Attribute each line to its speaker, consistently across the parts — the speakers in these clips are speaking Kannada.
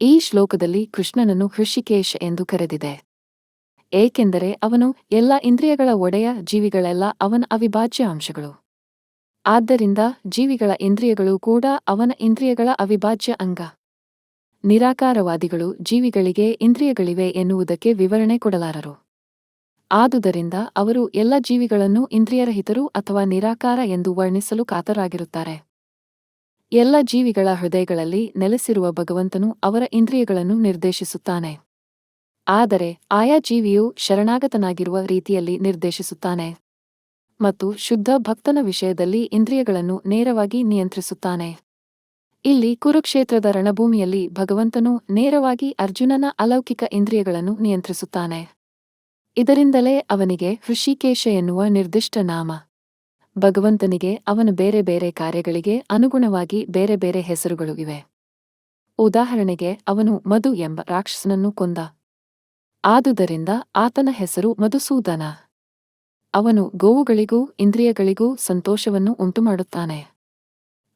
Speaker 1: ಈ ಶ್ಲೋಕದಲ್ಲಿ ಕೃಷ್ಣನನ್ನು ಹೃಷಿಕೇಶ್ ಎಂದು ಕರೆದಿದೆ. ಏಕೆಂದರೆ ಅವನು ಎಲ್ಲ ಇಂದ್ರಿಯಗಳ ಒಡೆಯ ಜೀವಿಗಳೆಲ್ಲ ಅವನ ಅವಿಭಾಜ್ಯ ಅಂಶಗಳು. ಆದ್ದರಿಂದ ಜೀವಿಗಳ ಇಂದ್ರಿಯಗಳು ಕೂಡ ಅವನ ಇಂದ್ರಿಯಗಳ ಅವಿಭಾಜ್ಯ ಅಂಗ. ನಿರಾಕಾರವಾದಿಗಳು ಜೀವಿಗಳಿಗೆ ಇಂದ್ರಿಯಗಳಿವೆ ಎನ್ನುವುದಕ್ಕೆ ವಿವರಣೆ ಕೊಡಲಾರರು. ಆದುದರಿಂದ ಅವರು ಎಲ್ಲ ಜೀವಿಗಳನ್ನು ಇಂದ್ರಿಯರಹಿತರು ಅಥವಾ ನಿರಾಕಾರ ಎಂದು ವರ್ಣಿಸಲು ಕಾತರಾಗಿರುತ್ತಾರೆ. ಎಲ್ಲ ಜೀವಿಗಳ ಹೃದಯಗಳಲ್ಲಿ ನೆಲೆಸಿರುವ ಭಗವಂತನು ಅವರ ಇಂದ್ರಿಯಗಳನ್ನು ನಿರ್ದೇಶಿಸುತ್ತಾನೆ. ಆದರೆ ಆಯಾ ಜೀವಿಯು ಶರಣಾಗತನಾಗಿರುವ ರೀತಿಯಲ್ಲಿ ನಿರ್ದೇಶಿಸುತ್ತಾನೆ. ಮತ್ತು ಶುದ್ಧ ಭಕ್ತನ ವಿಷಯದಲ್ಲಿ ಇಂದ್ರಿಯಗಳನ್ನು ನೇರವಾಗಿ ನಿಯಂತ್ರಿಸುತ್ತಾನೆ. ಇಲ್ಲಿ ಕುರುಕ್ಷೇತ್ರದ ರಣಭೂಮಿಯಲ್ಲಿ ಭಗವಂತನು ನೇರವಾಗಿ ಅರ್ಜುನನ ಅಲೌಕಿಕ ಇಂದ್ರಿಯಗಳನ್ನು ನಿಯಂತ್ರಿಸುತ್ತಾನೆ. ಇದರಿಂದಲೇ ಅವನಿಗೆ ಹೃಷಿಕೇಶ ಎನ್ನುವ ನಿರ್ದಿಷ್ಟ ನಾಮ. ಭಗವಂತನಿಗೆ, ಅವನ ಬೇರೆ ಬೇರೆ ಕಾರ್ಯಗಳಿಗೆ ಅನುಗುಣವಾಗಿ ಬೇರೆ ಬೇರೆ ಹೆಸರುಗಳು ಇವೆ. ಉದಾಹರಣೆಗೆ, ಅವನು ಮಧು ಎಂಬ ರಾಕ್ಷಸನನ್ನು ಕೊಂದ. ಆದುದರಿಂದ ಆತನ ಹೆಸರು ಮಧುಸೂದನ. ಅವನು ಗೋವುಗಳಿಗೂ, ಇಂದ್ರಿಯಗಳಿಗೂ ಸಂತೋಷವನ್ನು ಉಂಟುಮಾಡುತ್ತಾನೆ.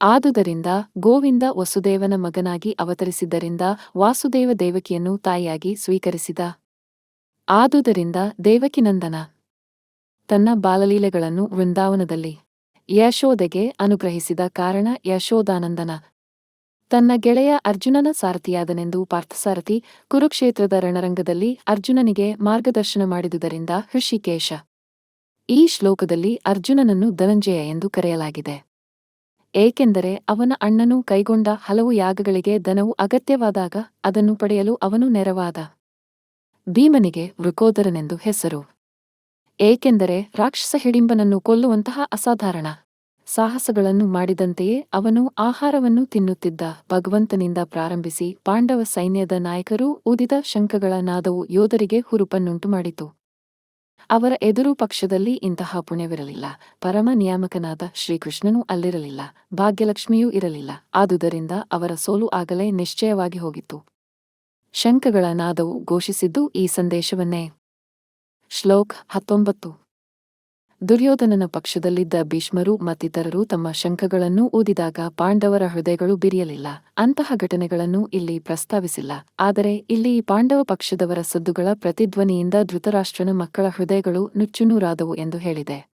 Speaker 1: ಆದುದರಿಂದ ಗೋವಿಂದ ವಸುದೇವನ ಮಗನಾಗಿ ಅವತರಿಸಿದ್ದರಿಂದ ವಾಸುದೇವ ದೇವಕಿಯನ್ನು ತಾಯಿಯಾಗಿ ಸ್ವೀಕರಿಸಿದ. ಆದುದರಿಂದ ದೇವಕಿನಂದನ. ತನ್ನ ಬಾಲಲೀಲೆಗಳನ್ನು ವೃಂದಾವನದಲ್ಲಿ ಯಶೋದೆಗೆ ಅನುಗ್ರಹಿಸಿದ ಕಾರಣ ಯಶೋದಾನಂದನ. ತನ್ನ ಗೆಳೆಯ ಅರ್ಜುನನ ಸಾರಥಿಯಾದನೆಂದು ಪಾರ್ಥಸಾರಥಿ ಕುರುಕ್ಷೇತ್ರದ ರಣರಂಗದಲ್ಲಿ ಅರ್ಜುನನಿಗೆ ಮಾರ್ಗದರ್ಶನ ಮಾಡಿದುದರಿಂದ ಹೃಷಿಕೇಶ. ಈ ಶ್ಲೋಕದಲ್ಲಿ ಅರ್ಜುನನನ್ನು ಧನಂಜಯ ಎಂದು ಕರೆಯಲಾಗಿದೆ. ಏಕೆಂದರೆ ಅವನ ಅಣ್ಣನು ಕೈಗೊಂಡ ಹಲವು ಯಾಗಗಳಿಗೆ ದನವು ಅಗತ್ಯವಾದಾಗ ಅದನ್ನು ಪಡೆಯಲು ಅವನು ನೆರವಾದ. ಭೀಮನಿಗೆ ವೃಕೋದರನೆಂದು ಹೆಸರು. ಏಕೆಂದರೆ ರಾಕ್ಷಸ ಹಿಡಿಂಬನನ್ನು ಕೊಲ್ಲುವಂತಹ ಅಸಾಧಾರಣ ಸಾಹಸಗಳನ್ನು ಮಾಡಿದಂತೆಯೇ ಅವನು ಆಹಾರವನ್ನು ತಿನ್ನುತ್ತಿದ್ದ. ಭಗವಂತನಿಂದ ಪ್ರಾರಂಭಿಸಿ ಪಾಂಡವ ಸೈನ್ಯದ ನಾಯಕರು ಊದಿದ ಶಂಖಗಳ ನಾದವು ಯೋಧರಿಗೆ ಹುರುಪನ್ನುಂಟು ಮಾಡಿತು. ಅವರ ಎದುರು ಪಕ್ಷದಲ್ಲಿ ಇಂತಹ ಪುಣ್ಯವಿರಲಿಲ್ಲ. ಪರಮ ನಿಯಾಮಕನಾದ ಶ್ರೀಕೃಷ್ಣನೂ ಅಲ್ಲಿರಲಿಲ್ಲ. ಭಾಗ್ಯಲಕ್ಷ್ಮಿಯೂ ಇರಲಿಲ್ಲ. ಆದುದರಿಂದ ಅವರ ಸೋಲು ಆಗಲೇ ನಿಶ್ಚಯವಾಗಿ ಹೋಗಿತ್ತು. ಶಂಖಗಳ ನಾದವು ಘೋಷಿಸಿದ್ದು ಈ ಸಂದೇಶವನ್ನೇ. ಶ್ಲೋಕ್ ಹತ್ತೊಂಬತ್ತು. ದುರ್ಯೋಧನನ ಪಕ್ಷದಲ್ಲಿದ್ದ ಭೀಷ್ಮರು ಮತ್ತಿತರರು ತಮ್ಮ ಶಂಖಗಳನ್ನು ಊದಿದಾಗ ಪಾಂಡವರ ಹೃದಯಗಳು ಬಿರಿಯಲಿಲ್ಲ. ಅಂತಹ ಘಟನೆಗಳನ್ನು ಇಲ್ಲಿ ಪ್ರಸ್ತಾವಿಸಿಲ್ಲ. ಆದರೆ ಇಲ್ಲಿ ಪಾಂಡವ ಪಕ್ಷದವರ ಸದ್ದುಗಳ ಪ್ರತಿಧ್ವನಿಯಿಂದ ಧೃತರಾಷ್ಟ್ರನ ಮಕ್ಕಳ ಹೃದಯಗಳು ನುಚ್ಚುನೂರಾದವು ಎಂದು ಹೇಳಿದೆ.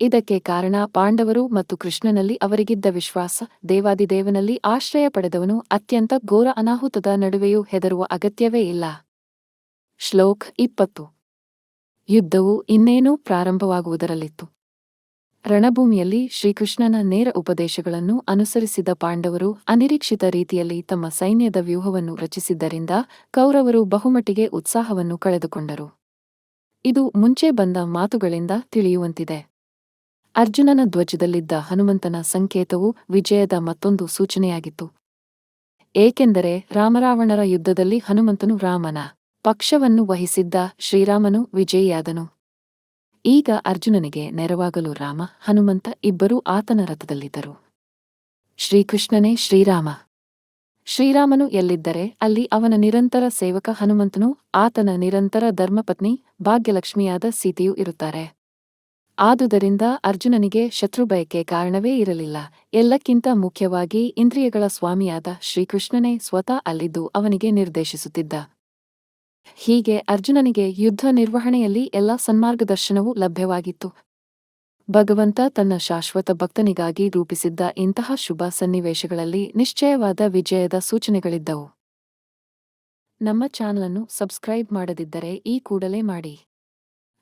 Speaker 1: ಇದಕ್ಕೆ ಕಾರಣ ಪಾಂಡವರು ಮತ್ತು ಕೃಷ್ಣನಲ್ಲಿ ಅವರಿಗಿದ್ದ ವಿಶ್ವಾಸ, ದೇವಾದಿದೇವನಲ್ಲಿ ಆಶ್ರಯ ಪಡೆದವನು ಅತ್ಯಂತ ಘೋರ ಅನಾಹುತದ ನಡುವೆಯೂ ಹೆದರುವ ಅಗತ್ಯವೇ ಇಲ್ಲ. ಶ್ಲೋಕ್ ಇಪ್ಪತ್ತು. ಯುದ್ಧವು ಇನ್ನೇನೂ ಪ್ರಾರಂಭವಾಗುವುದರಲ್ಲಿತ್ತು. ರಣಭೂಮಿಯಲ್ಲಿ ಶ್ರೀಕೃಷ್ಣನ ನೇರ ಉಪದೇಶಗಳನ್ನು ಅನುಸರಿಸಿದ ಪಾಂಡವರು ಅನಿರೀಕ್ಷಿತ ರೀತಿಯಲ್ಲಿ ತಮ್ಮ ಸೈನ್ಯದ ವ್ಯೂಹವನ್ನು ರಚಿಸಿದ್ದರಿಂದ ಕೌರವರು ಬಹುಮಟ್ಟಿಗೆ ಉತ್ಸಾಹವನ್ನು ಕಳೆದುಕೊಂಡರು. ಇದು ಮುಂಚೆ ಬಂದ ಮಾತುಗಳಿಂದ ತಿಳಿಯುವಂತಿದೆ. ಅರ್ಜುನನ ಧ್ವಜದಲ್ಲಿದ್ದ ಹನುಮಂತನ ಸಂಕೇತವು ವಿಜಯದ ಮತ್ತೊಂದು ಸೂಚನೆಯಾಗಿತ್ತು. ಏಕೆಂದರೆ ರಾಮರಾವಣರ ಯುದ್ಧದಲ್ಲಿ ಹನುಮಂತನು ರಾಮನ ಪಕ್ಷವನ್ನು ವಹಿಸಿದ್ದ ಶ್ರೀರಾಮನು ವಿಜಯಿಯಾದನು. ಈಗ ಅರ್ಜುನನಿಗೆ ನೆರವಾಗಲು ರಾಮ, ಹನುಮಂತ ಇಬ್ಬರೂ ಆತನ ರಥದಲ್ಲಿದ್ದರು. ಶ್ರೀಕೃಷ್ಣನೇ ಶ್ರೀರಾಮ. ಶ್ರೀರಾಮನು ಎಲ್ಲಿದ್ದರೆ ಅಲ್ಲಿ ಅವನ ನಿರಂತರ ಸೇವಕ ಹನುಮಂತನು, ಆತನ ನಿರಂತರ ಧರ್ಮಪತ್ನಿ ಭಾಗ್ಯಲಕ್ಷ್ಮಿಯಾದ ಸೀತೆಯೂ ಇರುತ್ತಾರೆ. ಆದುದರಿಂದ ಅರ್ಜುನನಿಗೆ ಶತ್ರುಭಯಕ್ಕೆ ಕಾರಣವೇ ಇರಲಿಲ್ಲ. ಎಲ್ಲಕ್ಕಿಂತ ಮುಖ್ಯವಾಗಿ ಇಂದ್ರಿಯಗಳ ಸ್ವಾಮಿಯಾದ ಶ್ರೀಕೃಷ್ಣನೇ ಸ್ವತಃ ಅಲ್ಲಿದ್ದು ಅವನಿಗೆ ನಿರ್ದೇಶಿಸುತ್ತಿದ್ದ. ಹೀಗೆ ಅರ್ಜುನನಿಗೆ ಯುದ್ಧ ನಿರ್ವಹಣೆಯಲ್ಲಿ ಎಲ್ಲ ಸನ್ಮಾರ್ಗದರ್ಶನವೂ ಲಭ್ಯವಾಗಿತ್ತು. ಭಗವಂತ ತನ್ನ ಶಾಶ್ವತ ಭಕ್ತನಿಗಾಗಿ ರೂಪಿಸಿದ್ದ ಇಂತಹ ಶುಭ ಸನ್ನಿವೇಶಗಳಲ್ಲಿ ನಿಶ್ಚಯವಾದ ವಿಜಯದ ಸೂಚನೆಗಳಿದ್ದವು. ನಮ್ಮ ಚಾನಲನ್ನು ಸಬ್ಸ್ಕ್ರೈಬ್ ಮಾಡದಿದ್ದರೆ ಈ ಕೂಡಲೇ ಮಾಡಿ.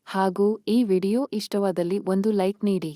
Speaker 1: ಹಾಗೂ ಈ ವಿಡಿಯೋ ಇಷ್ಟವಾದಲ್ಲಿ ಒಂದು ಲೈಕ್ ನೀಡಿ.